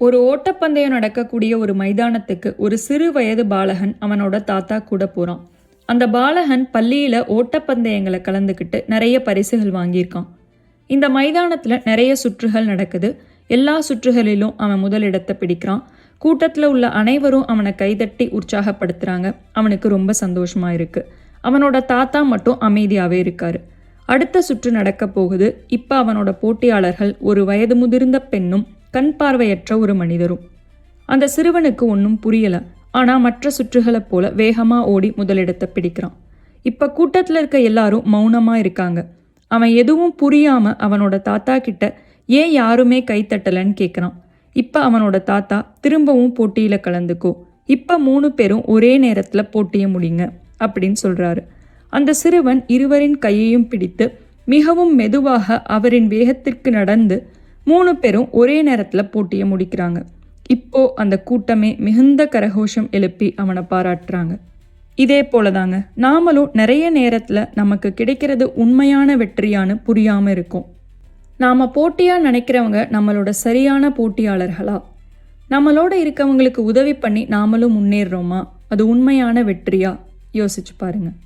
ஒரு ஓட்டப்பந்தயம் நடக்கக்கூடிய ஒரு மைதானத்துக்கு ஒரு சிறு வயது பாலகன் அவனோட தாத்தா கூட போகிறான் அந்த பாலகன் பள்ளியில் ஓட்டப்பந்தயங்களை கலந்துக்கிட்டு நிறைய பரிசுகள் வாங்கியிருக்கான். இந்த மைதானத்தில் நிறைய சுற்றுகள் நடக்குது. எல்லா சுற்றுகளிலும் அவன் முதலிடத்தை பிடிக்கிறான். கூட்டத்தில் உள்ள அனைவரும் அவனை கைதட்டி உற்சாகப்படுத்துகிறாங்க அவனுக்கு ரொம்ப சந்தோஷமாக இருக்குது அவனோட தாத்தா மட்டும் அமைதியாகவே இருக்காரு. அடுத்த சுற்று நடக்க போகுது. இப்போ அவனோட போட்டியாளர்கள் ஒரு வயது முதிர்ந்த பெண்ணும் கண் பார்வையற்ற ஒரு மனிதரும். அந்த சிறுவனுக்கு ஒன்றும் புரியலை. ஆனால் மற்ற சுற்றுகளைப் போல வேகமாக ஓடி முதலிடத்தை பிடிக்கிறான். இப்போ கூட்டத்தில் இருக்க எல்லாரும் மௌனமாக இருக்காங்க. அவன் எதுவும் புரியாமல் அவனோட தாத்தா கிட்ட ஏன் யாருமே கைத்தட்டலன்னு கேட்குறான் இப்போ அவனோட தாத்தா திரும்பவும் போட்டியில் கலந்துக்கோ இப்போ மூணு பேரும் ஒரே நேரத்தில் போட்டியை முடிங்க அப்படின்னு சொல்கிறாரு அந்த சிறுவன் இருவரின் கையையும் பிடித்து மிகவும் மெதுவாக அவரின் வேகத்திற்கு நடந்து மூணு பேரும் ஒரே நேரத்தில் போட்டியை முடிக்கிறாங்க. இப்போ அந்த கூட்டமே மிகுந்த கரகோஷம் எழுப்பி அவனை பாராட்டுறாங்க. இதே போலதாங்க நாமளும் நிறைய நேரத்தில் நமக்கு கிடைக்கிறது உண்மையான வெற்றியான்னு புரியாமல் இருக்கும். நாம் போட்டியாக நினைக்கிறவங்க நம்மளோட சரியான போட்டியாளர்களா? நம்மளோட இருக்கவங்களுக்கு உதவி பண்ணி நாமளும் முன்னேறுறோமா அது உண்மையான வெற்றியா? யோசிச்சு பாருங்கள்